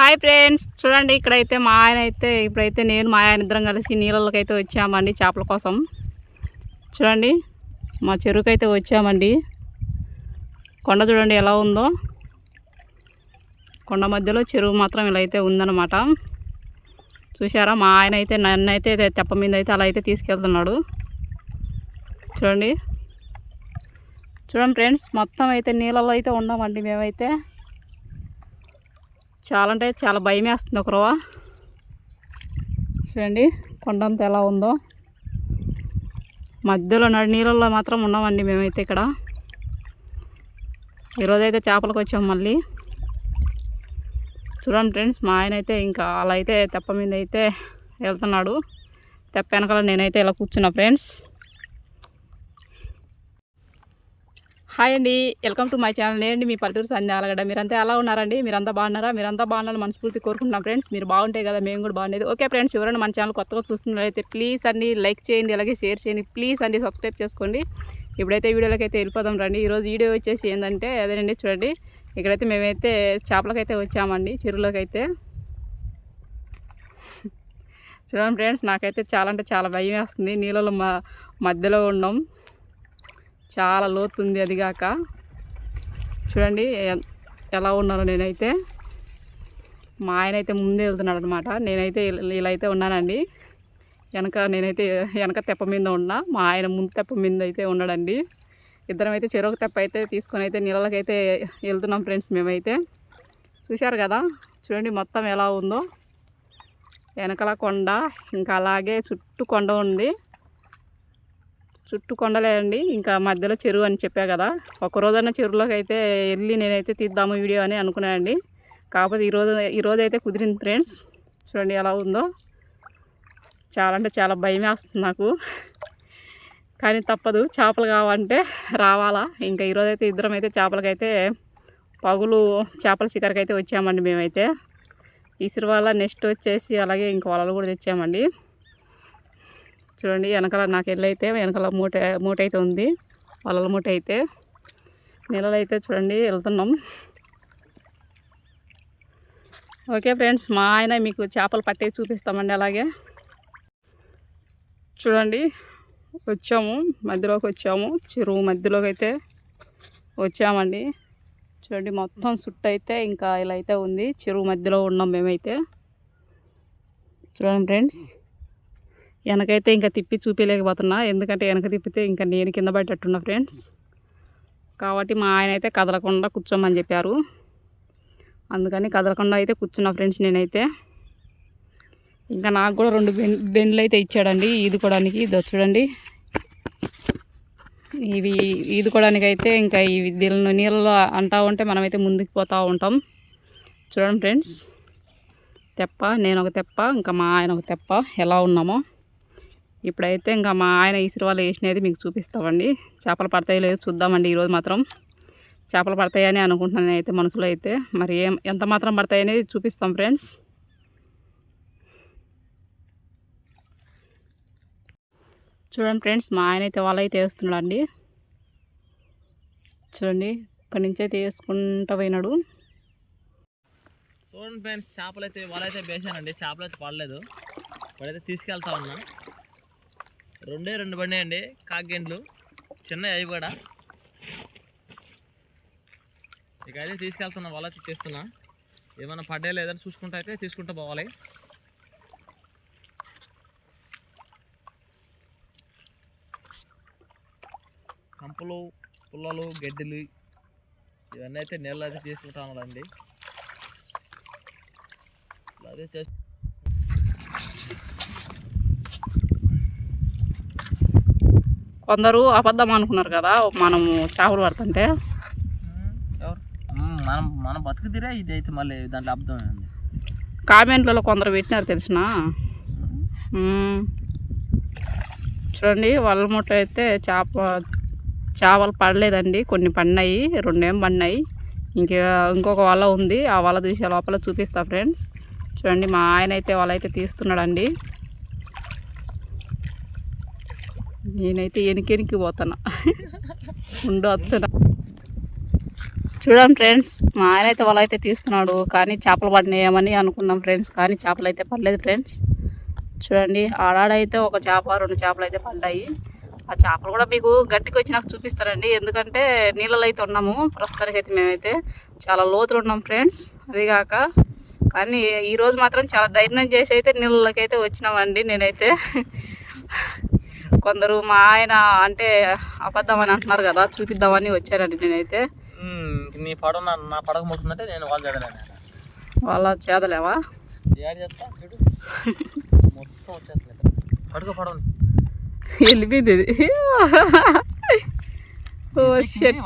Hi friends. చూడండి ఇక్కడైతే మా ఆయన అయితే ఇప్పుడైతే నేను మా ఆయన ఇద్దరం కలిసి నీళ్ళకైతే అయితే వచ్చామండి చేపల కోసం. చూడండి మా చెరువుకైతే వచ్చామండి. కొండ చూడండి ఎలా ఉందో. కొండ మధ్యలో చెరువు మాత్రం ఇలా అయితే ఉందన్నమాట. చూసారా మా ఆయన అయితే నన్ను అయితే తెప్ప మీద అయితే అలా అయితే తీసుకెళ్తున్నాడు. చూడండి. చూడండి ఫ్రెండ్స్ మొత్తం అయితే నీళ్ళలో అయితే ఉన్నామండి మేమైతే. చాలా అంటే చాలా భయం వేస్తుంది ఒక రవ్వ చూడండి కొండంత ఎలా ఉందో. మధ్యలో నడి నీళ్ళల్లో మాత్రం ఉన్నామండి మేమైతే ఇక్కడ. ఈరోజైతే చేపలకు వచ్చాం మళ్ళీ. చూడండి ఫ్రెండ్స్ మా ఆయన అయితే ఇంకా అలా అయితే తెప్ప మీద అయితే వెళ్తున్నాడు. తెప్ప వెనకాల నేనైతే ఇలా కూర్చున్నా ఫ్రెండ్స్. హాయ్ అండి. Welcome to my channel. నేనండి మీ పల్లెటూరు సంధ్య అలగడ మీరంతా ఎలా ఉన్నారండి? మీరంతా బాగున్నారా? మీరంతా బాగున్నారని మనస్ఫూర్తి కోరుకుంటున్నాం ఫ్రెండ్స్. మీరు బాగుంటాయి కదా మేము కూడా బాగుండేది. ఓకే ఫ్రెండ్స్ ఎవరైనా మన ఛానల్ కొత్తగా చూస్తున్నట్లయితే ప్లీజ్ అండి లైక్ చేయండి అలాగే షేర్ చేయండి. ప్లీజ్ అండి సబ్స్క్రైబ్ చేసుకోండి. ఇప్పుడైతే వీడియోలోకి అయితే వెళ్ళిపోదాం రండి. ఈరోజు వీడియో వచ్చేసి ఏంటంటే అదేనండి చూడండి. ఇక్కడైతే మేమైతే చేపలకైతే వచ్చామండి చెరువులోకైతే. చూడండి ఫ్రెండ్స్ నాకైతే చాలా అంటే చాలా భయం వేస్తుంది. నీళ్ళలో మ మధ్యలో ఉన్నాం చాలా లోతుంది ఉంది అదిగాక చూడండి ఎలా ఉన్నారో నేనైతే. మా ఆయన అయితే ముందే వెళ్తున్నాడు అనమాట నేనైతే ఇలా- అయితే ఉన్నానండి. వెనక నేనైతే వెనక తెప్ప మీద ఉన్నా. మా ఆయన ముందు తెప్ప మీద అయితే ఉన్నాడండి. ఇద్దరం అయితే చెరువు తెప్ప అయితే తీసుకొని అయితే నీళ్ళకైతే వెళ్తున్నాం ఫ్రెండ్స్ మేమైతే. చూశారు కదా? చూడండి మొత్తం ఎలా ఉందో. వెనకల కొండ ఇంకా అలాగే చుట్టూ కొండ ఉంది. చుట్టూ కొండలే అండి ఇంకా మధ్యలో చెరువు అని చెప్పా కదా. ఒక రోజైనా చెరువులోకి అయితే వెళ్ళి నేనైతే తీద్దాము వీడియో అని అనుకున్నానండి. కాకపోతే ఈరోజు ఈరోజు అయితే కుదిరింది ఫ్రెండ్స్. చూడండి ఎలా ఉందో. చాలా అంటే చాలా భయం వేస్తుంది నాకు. కానీ తప్పదు. చేపలు కావాలంటే రావాలా. ఇంకా ఈరోజైతే ఇద్దరం అయితే చేపలకైతే పగులు చేపల శిఖరికి అయితే వచ్చామండి మేమైతే. ఇసురు వల్ల నెక్స్ట్ వచ్చేసి అలాగే ఇంక వలలు కూడా తెచ్చామండి. చూడండి వెనకాల నాకు వెళ్ళైతే వెనకాల మూట మూట అయితే ఉంది. వలల మూట అయితే నీళ్ళలో అయితే చూడండి వెళ్తున్నాం. ఓకే ఫ్రెండ్స్ మా ఆయన మీకు చేపలు పట్టే చూపిస్తామండి అలాగే. చూడండి వచ్చాము మధ్యలోకి వచ్చాము. చెరువు మధ్యలోకి అయితే వచ్చామండి. చూడండి మొత్తం సుట్టు అయితే ఇంకా ఇలా అయితే ఉంది. చెరువు మధ్యలో ఉన్నాం మేమైతే. చూడండి ఫ్రెండ్స్. వెనకైతే ఇంకా తిప్పి చూపించలేకపోతున్నా ఎందుకంటే వెనక తిప్పితే ఇంకా నేను కింద పడేటట్టున్నా ఫ్రెండ్స్. కాబట్టి మా ఆయన అయితే కదలకుండా కూర్చోమని చెప్పారు. అందుకని కదలకుండా అయితే కూర్చున్నా ఫ్రెండ్స్ నేనైతే. ఇంకా నాకు కూడా రెండు బెండ్లు అయితే ఇచ్చాడండి. ఈదుకోవడానికి. ఇది చూడండి. ఇవి ఈదుకోవడానికి అయితే ఇంకా ఇవి దీనిలో నీళ్ళలో అంటా ఉంటే మనమైతే ముందుకు పోతూ ఉంటాం. చూడండి ఫ్రెండ్స్. తెప్ప నేను ఒక తెప్ప ఇంకా మా ఆయన ఒక తెప్ప. ఎలా ఉన్నామో. ఇప్పుడైతే ఇంకా మా ఆయన ఈసిరి వాళ్ళు వేసినది మీకు చూపిస్తామండి. చేపలు పడతాయో లేదో చూద్దామండి ఈరోజు మాత్రం. చేపలు పడతాయని అనుకుంటున్నాను అయితే మనసులో అయితే. మరి ఏం ఎంత మాత్రం పడతాయనేది చూపిస్తాం ఫ్రెండ్స్. చూడండి ఫ్రెండ్స్ మా ఆయన అయితే వాళ్ళైతే వేస్తున్నాడు అండి చూడండి ఇక్కడి నుంచి అయితే వేసుకుంటూ పోయినాడు. చూడండి ఫ్రెండ్స్ చేపలు అయితే వాళ్ళైతే వేసానండి చేపలు అయితే పడలేదు. ఇప్పుడైతే తీసుకెళ్తా ఉన్నాను రెండే రెండు బండి అండి కాకిగండ్లు. చిన్న అవి కూడా. ఇక అయితే తీసుకెళ్తున్నా వాళ్ళ తెస్తున్నా ఏమైనా పడ్డా లేదని చూసుకుంటా అయితే తీసుకుంటూ పోవాలి. కంపలు పుల్లలు గడ్డిలు ఇవన్నీ అయితే నీళ్ళు అయితే తీసుకుంటా ఉన్నాడండి అదే చేస్తు కొందరు అబద్ధం అనుకున్నారు కదా మనము చేపలు పడుతుంటే. మనం మనం బతుకుదిరే ఇది అయితే మళ్ళీ దాంట్లో ఉంది కామెంట్లలో కొందరు పెట్టినారు తెలిసిన? చూడండి వాళ్ళ ముట్ట అయితే చేప చేపలు పడలేదండి. కొన్ని పడినాయి రెండేం పడినాయి. ఇంక ఇంకొక వల ఉంది ఆ వల తీసే లోపల చూపిస్తా ఫ్రెండ్స్. చూడండి మా ఆయన అయితే వల అయితే తీస్తున్నాడండి. నేనైతే ఎనికెనికి పోతున్నా. ఉండొచ్చున చూడండి ఫ్రెండ్స్ మా ఆయన అయితే వల అయితే తీస్తున్నాడు కానీ చేపలు పడినాయేమని అనుకున్నాం ఫ్రెండ్స్ కానీ చేపలు అయితే పడలేదు ఫ్రెండ్స్. చూడండి ఆడాడైతే ఒక చేప రెండు చేపలు అయితే పడ్డాయి. ఆ చేపలు కూడా మీకు గట్టికి వచ్చి నాకు చూపిస్తారండి. ఎందుకంటే నీళ్ళలో అయితే ఉన్నాము ప్రస్తుతానికి అయితే మేమైతే చాలా లోతులు ఉన్నాం ఫ్రెండ్స్ అదిగాక కానీ ఈరోజు మాత్రం చాలా ధైర్యం చేసి అయితే నీళ్ళలోకి అయితే వచ్చినామండి నేనైతే. కొందరు మా ఆయన అంటే అబద్ధం అని అంటున్నారు కదా చూపిద్దామని వచ్చానండి నేనైతే. నీ నా పడక ముడుతుందంటే నేను వాళ్ళు చదవలేను వాళ్ళ చేదలేవా ఏడు చెప్తా చూడు. మొత్తం వచ్చేస్తలేదు పడుకో పడవని వెళ్ళిపోయింది ఓ షెట్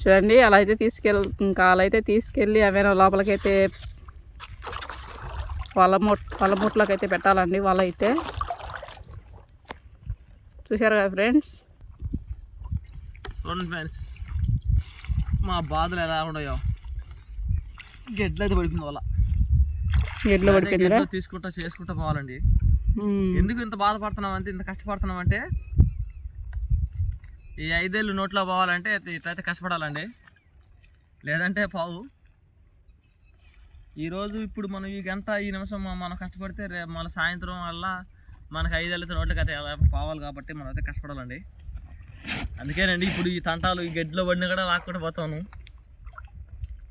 చూడండి అలా అయితే తీసుకెళ్ ఇంకా అలా అయితే తీసుకెళ్ళి ఏమైనా లోపలికైతే వాళ్ళ మూట్ వాళ్ళ మూట్లోకి అయితే పెట్టాలండి వాళ్ళ అయితే. చూసారు కదా ఫ్రెండ్స్? చూడండి ఫ్రెండ్స్ మా బాధలు ఎలా ఉన్నాయో. గెడ్లు అయితే పడిపోయింది వాళ్ళ. గెడ్లు తీసుకుంటా చేసుకుంటా పోవాలండి. ఎందుకు ఇంత బాధపడుతున్నాం అంటే ఇంత కష్టపడుతున్నాం అంటే ఈ ఐదేళ్ళు నోట్లో పోవాలంటే ఇట్లయితే కష్టపడాలండి. లేదంటే పావు. ఈరోజు ఇప్పుడు మనం ఈ గంట ఈ నిమిషం మనం కష్టపడితే రేపు మన సాయంత్రం వల్ల మనకు ఐదేళ్ళతో నోట్లకి అయితే ఎలా పోవాలి కాబట్టి మనం అయితే కష్టపడాలండి. అందుకేనండి ఇప్పుడు ఈ తంటాలు ఈ గడ్డిలో పడిన కూడా లాక్కుంటూ పోతాను.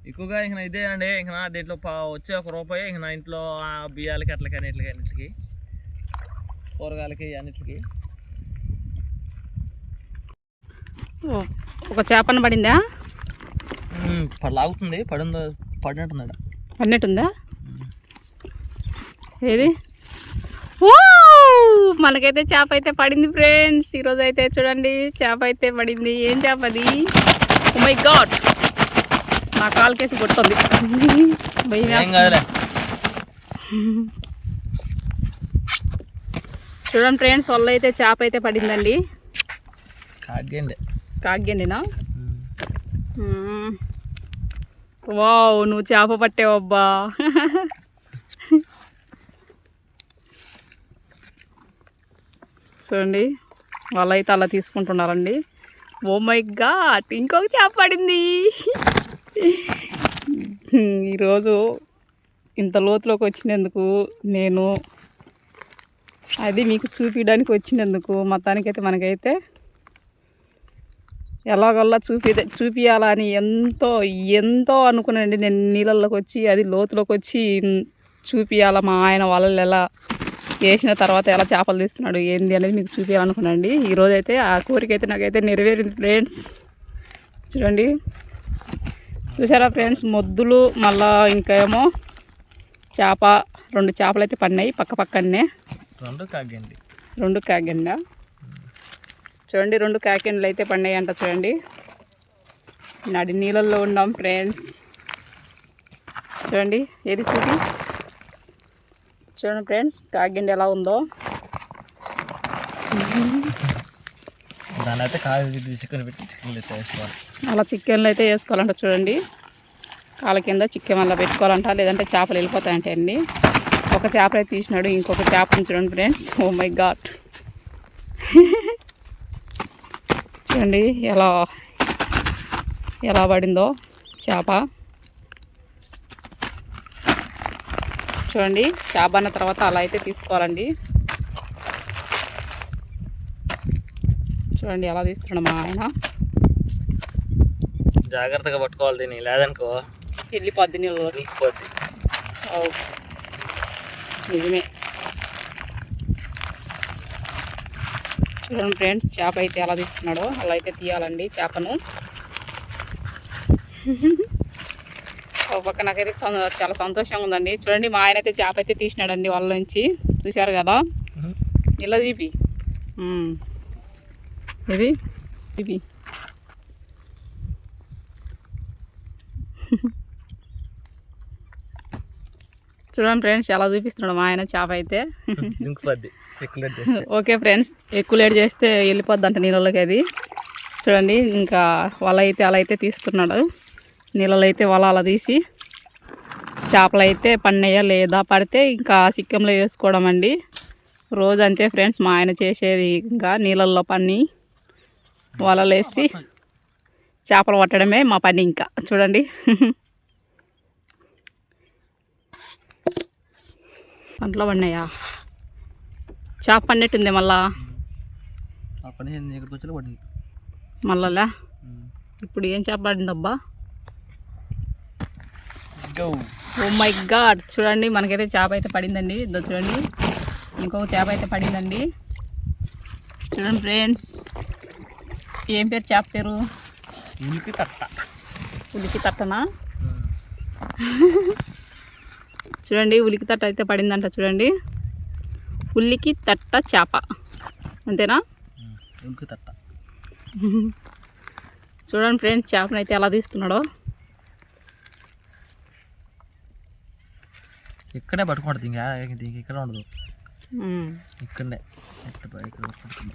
ఎక్కువగా ఇంక ఇదేనండి. ఇంక నా దీంట్లో వచ్చే ఒక రూపాయి ఇంక నా ఇంట్లో బియ్యాలకి అట్లకి అన్నిటికి అన్నిటికి కూరగాయలకి అన్నిటికి. ఒక చేపన పడిందా? పడి లాగుతుంది. పడిందో పడినట్టుంది? పడినట్టుందా ఏది? ఓ! మనకైతే చేప అయితే పడింది ఫ్రెండ్స్. ఈరోజు అయితే చూడండి చేప అయితే పడింది. ఏం చేప అది? మై గాడ్ నా ఏం వేస్తుంది. కాదులే. చూడండి ఫ్రెండ్స్ వల్ల అయితే చేప అయితే పడిందండి. కాగ్యండినా వావ్ నువ్వు చేప పట్టేవబ్బా. చూడండి. వాళ్ళైతే అలా తీసుకుంటున్నారండి. ఓ మై గాట్ ఇంకొక చేప పడింది. ఈరోజు ఇంత లోతులోకి వచ్చినందుకు నేను అది మీకు చూపించడానికి వచ్చినందుకు మొత్తానికైతే మనకైతే ఎలాగల్లా చూపి చూపించాలని ఎంతో ఎంతో అనుకున్నానండి. నేను నీళ్ళల్లోకి వచ్చి అది లోతులోకి వచ్చి చూపించాల మా ఆయన వాళ్ళని ఎలా వేసిన తర్వాత ఎలా చేపలు తీస్తున్నాడు ఏంది అనేది మీకు చూపించాలనుకున్నానండి ఈరోజు అయితే ఆ కోరిక అయితే నాకైతే నెరవేరింది ఫ్రెండ్స్. చూడండి. చూసారా ఫ్రెండ్స్ మొద్దులు మళ్ళా ఇంకా ఏమో చేప రెండు చేపలు అయితే పడినాయి పక్క పక్కనే రెండు కాగండి రెండు కాగండ చూడండి రెండు కాకెండ్లు అయితే పడినాయి అంట చూడండి. నడి నీళ్ళల్లో ఉన్నాం ఫ్రెండ్స్. చూడండి ఏది చూపి? చూడండి ఫ్రెండ్స్ కాగండి ఎలా ఉందో. కాగి చికెన్ పెట్టి అయితే వేసుకోవాలి. అలా చికెన్లు అయితే వేసుకోవాలంట చూడండి. కాళ్ళ కింద చికెన్ అలా పెట్టుకోవాలంట లేదంటే చేపలు వెళ్ళిపోతాయంట అండి. ఒక చేప అయితే తీసినాడు ఇంకొక చేపని చూడండి ఫ్రెండ్స్. ఓ మై గాడ్ చూడండి ఎలా ఎలా పడిందో చేప. చూడండి చేప అన్న తర్వాత అలా అయితే తీసుకోవాలండి. చూడండి ఎలా తీస్తున్నాడు మా ఆయన. జాగ్రత్తగా పట్టుకోవాలి దీన్ని లేదనుకో వెళ్ళిపోద్ది నీళ్ళలోకి ఉరికిపోద్ది అవు. నిజమే. చూడండి ఫ్రెండ్స్ చేప అయితే ఎలా తీస్తున్నాడో. అలా అయితే తీయాలండి చేపను. ఒక పక్క నాకైతే చాలా సంతోషంగా ఉందండి. చూడండి మా ఆయన అయితే చేప అయితే తీసినాడండి వాళ్ళ నుంచి. చూశారు కదా? ఇలా చూపి. ఇది? చూపి చూడండి ఫ్రెండ్స్ ఎలా చూపిస్తున్నాడు మా ఆయన చేప అయితే. ఓకే ఫ్రెండ్స్ ఎక్కువ లేట్ చేస్తే వెళ్ళిపోద్ది అంట నీళ్ళలోకి అది. చూడండి ఇంకా అయితే అలా అయితే తీస్తున్నాడు. నీళ్ళలో అయితే వల అలా తీసి చేపలు అయితే పడినాయా లేదా పడితే ఇంకా సిక్కంలో వేసుకోవడం అండి. రోజు అంతే ఫ్రెండ్స్ మా ఆయన చేసేది ఇంకా నీళ్ళల్లో పన్ని వలలు వేసి చేపలు పట్టడమే మా పని ఇంకా. చూడండి. పంటలో పడినాయా చేప పడినట్టుంది మళ్ళా? అక్కడి నుంచి ఇక్కడికి వచ్చి పడింది. మళ్ళా ఇప్పుడు ఏం చేప పడిందబ్బా? ఓ మై గాడ్ చూడండి మనకైతే చేప అయితే పడిందండి. ఇదో చూడండి. ఇంకొక చేప అయితే పడిందండి. చూడండి ఫ్రెండ్స్ ఏం పేరు చేప పేరు? ఉనికి తట్ట. ఉలికి తట్టనా? చూడండి ఉలికి తట్ట అయితే పడిందంట చూడండి. ఉల్లికి తట్ట చేప. అంతేనా? ఉనికి తట్ట. చూడండి ఫ్రెండ్స్ చేపను అయితే ఎలా తీస్తున్నాడో. ఇక్కడే పట్టుకుంటుంది ఇంకా ఇంక ఇక్కడ ఉండదు. ఇక్కడనే. ఇక్కడ ఇక్కడ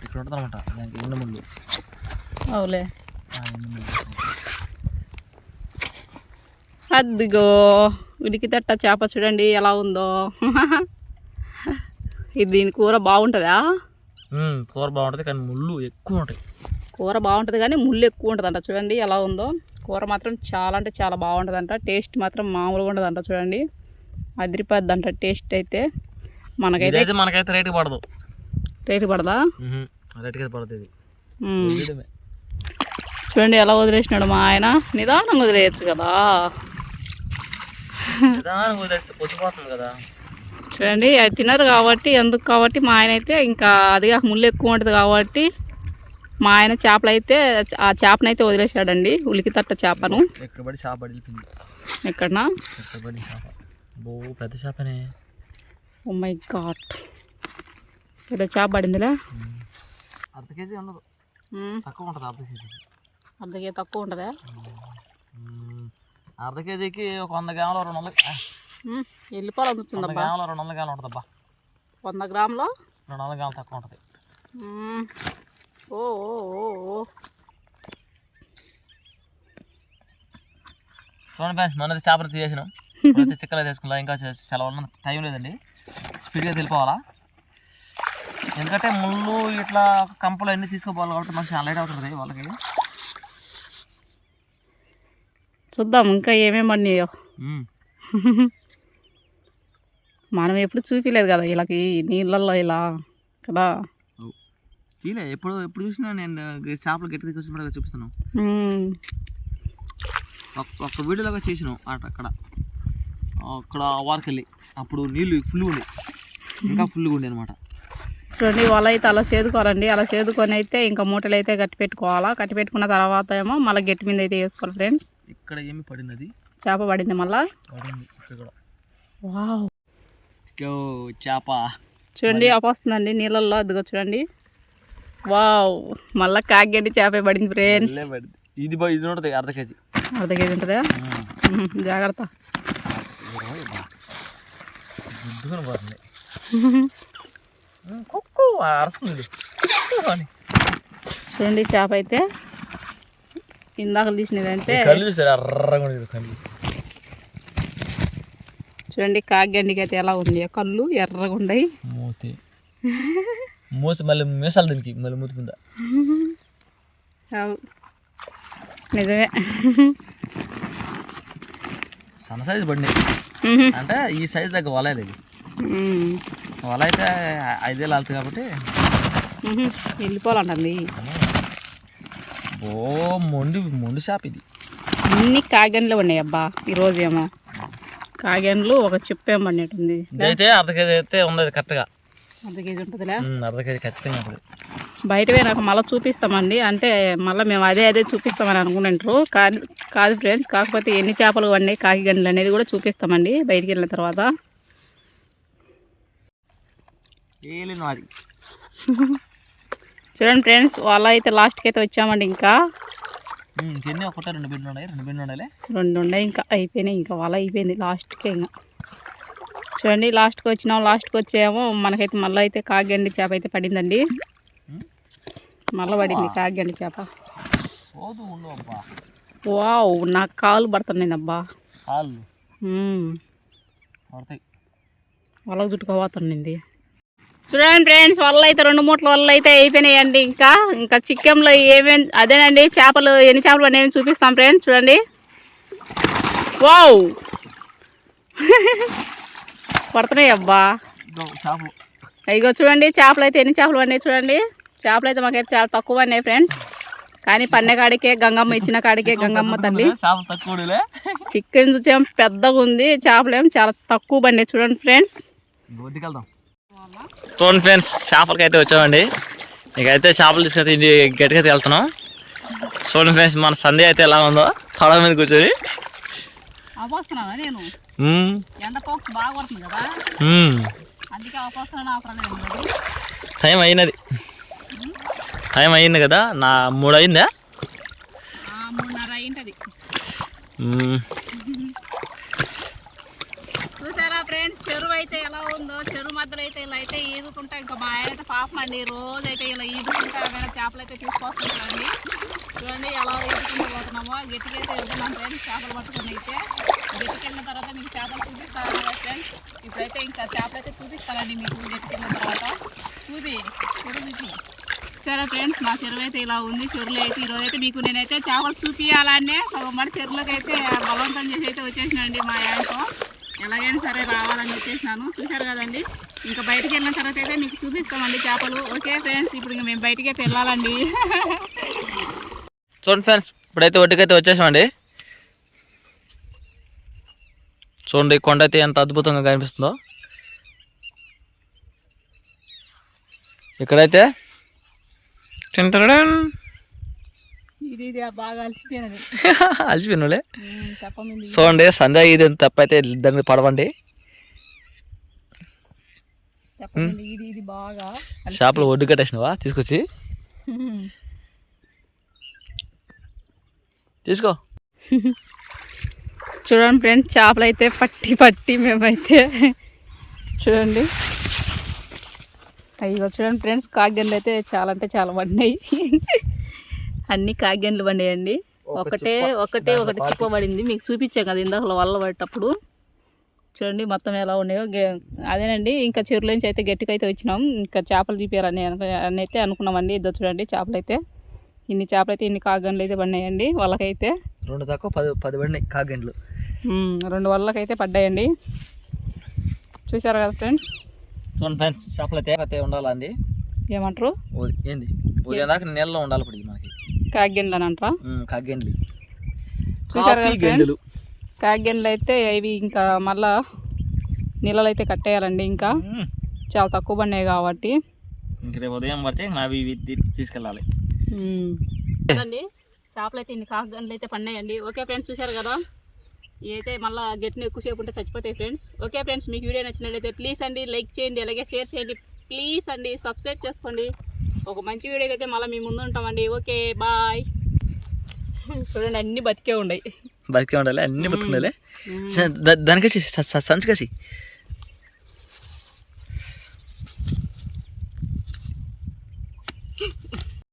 ఇక్కడ ఉంటుంది అనమాట దానికి ఎండు ముళ్ళు అవులే. ఉడికి తట్ట చేప చూడండి ఎలా ఉందో. ఇది దీని కూర బాగుంటుందా? కూర బాగుంటుంది కానీ ముళ్ళు ఎక్కువ ఉంటాయి. కూర బాగుంటుంది కానీ ముళ్ళు ఎక్కువ ఉంటుందంట. చూడండి ఎలా ఉందో. కూర మాత్రం చాలా అంటే చాలా బాగుంటుందంట. టేస్ట్ మాత్రం మామూలుగా ఉండదంట. చూడండి. అదిరిపోద్దంట టేస్ట్ అయితే. మనకైతే మనకైతే రేటు పడదు. రేటు పడదా? రేటుకి అయితే పడుతుంది ఇది. మ్మ్. వదిలేయడమే. చూడండి ఎలా వదిలేసినాడు మా ఆయన. నిదానంగా వదిలేయచ్చు కదా. కదా. చూడండి అది తినరు కాబట్టి ఎందుకు కాబట్టి మా ఆయన అయితే ఇంకా అది కాక ముళ్ళు ఎక్కువ ఉంటుంది కాబట్టి మా ఆయన చేపలు అయితే ఆ చేపనైతే వదిలేశాడండి. ఉలికి తట్ట చేపను. ఎక్కడ పడి చేప ఎక్కడనా? బో పెద్ద చేపనే. ఓ మై గాడ్ పెద్ద చేప పడిందిలే. అర్ధ కేజీ ఉండదు. తక్కువ ఉంటుంది అర్ధ కేజీ. అందుకే తక్కువ ఉంటుందా. అర్ధ కేజీకి ఒక వంద గ్రాములు రెండు వందలు. వెళ్ళిపోవాలి వంద అందుతుందబ్బా గ్రాములు రెండు వందల గ్రాములు ఉంటుందబ్బా వంద గ్రాములు? రెండు వందల గ్రాములు తక్కువ ఉంటుంది. ఓ ఓ ఓ. చూడండి ఫ్రెండ్స్ మనది చేపలు తీసేసినాం. అయితే చిక్కలు తీసుకున్నా ఇంకా చాలా ఉన్న టైం లేదండి. స్పీడ్గా వెళ్ళిపోవాలా? ఎందుకంటే ముళ్ళు ఇట్లా కంపలు అన్నీ తీసుకోపోవాలి కాబట్టి మనకి చాలా లేట్ అవుతుంది వాళ్ళకి. చూద్దాం ఇంకా ఏమేమి పడినాయో. మనం ఎప్పుడు చూపించలేదు కదా వీళ్ళకి నీళ్ళల్లో ఇలా కదా? చీలే ఎప్పుడు ఎప్పుడు చూసినా నేను చేపలు గట్టి తీసుకున్నట్టుగా చూపిస్తున్నాను. ఒక్క వీడియోలాగా చేసినాం అట అక్కడ. అక్కడ వారికెళ్ళి. అప్పుడు నీళ్ళు ఫుల్ ఉండి. ఇంకా ఫుల్గా ఉండే అనమాట చూడండి వల అయితే అలా చేదుకోవాలండి. అలా చేదుకొని అయితే ఇంకా మూటలు అయితే కట్టి పెట్టుకోవాలా. కట్టి పెట్టుకున్న తర్వాత ఏమో మళ్ళీ గట్టి మీద అయితే వేసుకోవాలి ఫ్రెండ్స్. ఇక్కడ ఏమి పడినది చేప పడింది మళ్ళా. పడింది వావ్. చేప. చూడండి వస్తుందండి నీళ్ళల్లో. అదిగో చూడండి. వావ్. మళ్ళా కాగండి చేప పడింది ఫ్రెండ్స్. పడింది. ఇది ఇది ఉంటుంది అర్ధ కేజీ. అర్ధ కేజీ ఉంటుందా. జాగ్రత్త. పోతుంది కుక్కు అరుస్తుంది. చూడండి చేప అయితే. ఇందాక కళ్ళు ఉండేది కళ్ళు చూడండి కాగండికి అయితే ఎలా ఉంది. కళ్ళు ఎర్రగా ఉన్నాయి మూతి. మూసి మళ్ళీ మీసాలు దీనికి మళ్ళీ మూతుకుందా. నిజమే. సన్న సైజు పడినాయి. అంటే ఈ సైజు దగ్గర వల లేదు మ్మ్. వల అయితే ఐదేళ్ళు వెళ్తుంది కాబట్టి. మ్మ్. వెళ్ళిపోవాలంటుంది. ఓ మొండి మొండి షాప్ ఇది. అన్ని కాగన్లు ఉన్నాయి అబ్బా ఈరోజు ఏమో. కాగన్లు ఒక చెప్పేం పడినట్టుంది. ఇదైతే అర్ధ కేజీ అయితే ఉంది కరెక్ట్గా అర్ధ కేజీ ఉంటుందిలే? అర్ధ కేజీ ఖచ్చితంగా ఉంటుంది. బయట పోయినాక మళ్ళీ చూపిస్తామండి. అంటే మళ్ళీ మేము అదే అదే చూపిస్తామని అనుకుంటుంటారు కాదు కాదు ఫ్రెండ్స్ కాకపోతే ఎన్ని చేపలు పడినాయి కాకి గంటలు అనేది కూడా చూపిస్తామండి బయటికి వెళ్ళిన తర్వాత. చూడండి ఫ్రెండ్స్ వాళ్ళ అయితే లాస్ట్కి అయితే వచ్చామండి ఇంకా. ఒకటే రెండు బిడ్డలు ఉన్నాయి. రెండు బిడ్డలు ఉండాలి. రెండు ఉన్నాయి ఇంకా అయిపోయినాయి ఇంకా వాళ్ళ అయిపోయింది లాస్ట్కే ఇంకా. చూడండి లాస్ట్కి వచ్చినాం లాస్ట్కి వచ్చేమో. మనకైతే మళ్ళీ అయితే కాగండి చేప అయితే పడిందండి. మళ్ళీ పడింది కాగండి చేప. వావ్ నాకు కాలు పడుతున్నాయి అబ్బా. కాళ్ళు. పడతాయి. వాళ్ళకి చుట్టుకోబోతుంది చూడండి ఫ్రెండ్స్ వల్ల అయితే రెండు మూట్ల వల్ల అయితే అయిపోయినాయండి ఇంకా. ఇంకా చిక్కంలో ఏమేం అదేనండి చేపలు ఎన్ని చేపలు అనేది చూపిస్తాం ఫ్రెండ్స్ చూడండి. వావ్! పడుతున్నాయి అబ్బా. ఇగో చూడండి చేపలు అయితే ఎన్ని చేపలు పడినాయి చూడండి. చేపలు అయితే మాకైతే చాలా తక్కువ పడినాయి ఫ్రెండ్స్ కానీ పన్నె కాడికే గంగమ్మ ఇచ్చిన కాడికే గంగమ్మ తల్లి. చేపలు తక్కువలే చికెన్ చూసేం పెద్దగా ఉంది చేపలేం చాలా తక్కువ పడినాయి చూడండి ఫ్రెండ్స్ చూడండి ఫ్రెండ్స్ చేపలకి అయితే వచ్చామండి. ఇకైతే చేపలు తీసుకొని ఇంటి గట్టిగా వెళ్తున్నాం. చూడండి ఫ్రెండ్స్ మన సందే అయితే ఎలా ఉందో. పడవ మీద కూర్చొని. టైం అయినది. టైం అయింది కదా? నా మూడు అయిందా. చూసారా ఫ్రెండ్స్ చెరువు అయితే ఎలా ఉందో చెరువు మధ్యలో అయితే ఇలా అయితే ఈదుకుంటా ఇంకా మా ఆయన అయితే పాపం అండి రోజు అయితే ఇలా ఈదుకుంటా ఏమైనా చేపలు అయితే తీసుకొస్తుంటారండి చూడండి ఎలా ఈదుకుంటూ పోతున్నామో గట్టికైతే వెళ్తున్నాం ఫ్రెండ్స్ చేపలు పట్టుకుని అయితే. గట్టికెళ్ళిన తర్వాత మీకు చేపలు చూపిస్తాను కదా ఫ్రెండ్స్. ఇప్పుడైతే ఇంకా చేపలు అయితే చూపిస్తానండి మీకు గట్టికెళ్ళిన తర్వాత. చూపి చెరువు చూపి. సరే ఫ్రెండ్స్ మా చెరువు అయితే ఇలా ఉంది చెరువులో అయితే ఈరోజు అయితే మీకు నేనైతే చేపలు చూపించాలనే సగం మరి చెరువులోకి అయితే బలవంతం చేసి అయితే వచ్చేసినండి మా ఆయనతో ఎలాగైనా సరే రావాలని చెప్పేసినాను. చూశారు కదండి? ఇంకా బయటికి వెళ్ళిన తర్వాత అయితే మీకు చూపిస్తామండి చేపలు. ఓకే ఫ్రెండ్స్ ఇప్పుడు ఇంకా మేము బయటికి అయితే వెళ్ళాలండి. చూడండి ఫ్రెండ్స్ ఇప్పుడైతే ఒడ్డుకైతే వచ్చేసామండి. చూడండి కొండ అయితే ఎంత అద్భుతంగా కనిపిస్తుందో. ఇక్కడైతే అలసిపోయినోళ్ళే? చెప్పమంది చూడండి సంధ్య ఇది తప్పైతే దాని మీద పడవండి. చేపలు ఒడ్డు కట్టేసినవా? తీసుకొచ్చి. తీసుకో. చూడండి ఫ్రెండ్స్ చేపలు అయితే పట్టి పట్టి మేమైతే. చూడండి. అయ్యో చూడండి ఫ్రెండ్స్ కాగ్యన్లు అయితే చాలా అంటే చాలా పడినాయి. అన్ని కాగ్యన్లు పడినాయండి. ఒకటే ఒకటే ఒకటి చిప్ప పడింది. మీకు చూపించాం కదా ఇందాక వల్ల పడేటప్పుడు. చూడండి మొత్తం ఎలా ఉన్నాయో. అదేనండి ఇంకా చెరువులోంచి అయితే గట్టిగా అయితే వచ్చినాం. ఇంకా చేపలు అనుకు- అని అయితే అనుకున్నామండి. ఇద్దరు చూడండి చేపలు అయితే ఇన్ని చేపలు అయితే ఇన్ని కాగన్లు అయితే పడినాయండి వాళ్ళకైతే. రెండు తక్కువ పది పది పడినాయి కాగండ్లు. రెండు వల్లకైతే పడ్డాయండి. చూసారు కదా ఫ్రెండ్స్? చూడండి ఫ్రెండ్స్ చేపలు అయితే అయితే ఉండాలండి ఏమంటారు? ఓ- ఏంది? ఉదయం దాకా నీళ్ళలో ఉండాలి ఇప్పుడు మనకి. కాగ్యన్లు అని అంటారా? ఉమ్, కాగండ్లు చూసారు ఫ్రెండ్స్? గెండులు. కాగ్యన్లు అయితే ఇవి ఇంకా మళ్ళా నీళ్ళలో అయితే కట్టేయాలండి ఇంకా. చాలా తక్కువ పడినాయి కాబట్టి. ఇంక రేపు ఉదయం పడితే అవి తీసుకెళ్ళాలి. చేపలు అయితే ఇన్ని కాగన్లు అయితే పడినాయండి. ఓకే ఫ్రెండ్స్ చూసారు కదా? అయితే మళ్ళీ గట్టిన ఎక్కువసేపు ఉంటే చచ్చిపోతాయి ఫ్రెండ్స్ ఓకే ఫ్రెండ్స్ మీకు వీడియో నచ్చినట్లయితే ప్లీజ్ అండి లైక్ చేయండి అలాగే షేర్ చేయండి. ప్లీజ్ అండి సబ్స్క్రైబ్ చేసుకోండి. ఒక మంచి వీడియో అయితే మళ్ళీ మీ ముందు ఉంటామండి. ఓకే బాయ్ చూడండి అన్నీ బతికే ఉన్నాయి. బతికే ఉండాలి అన్ని బతుకుండాలి దానికచ్చి సంచుకసి.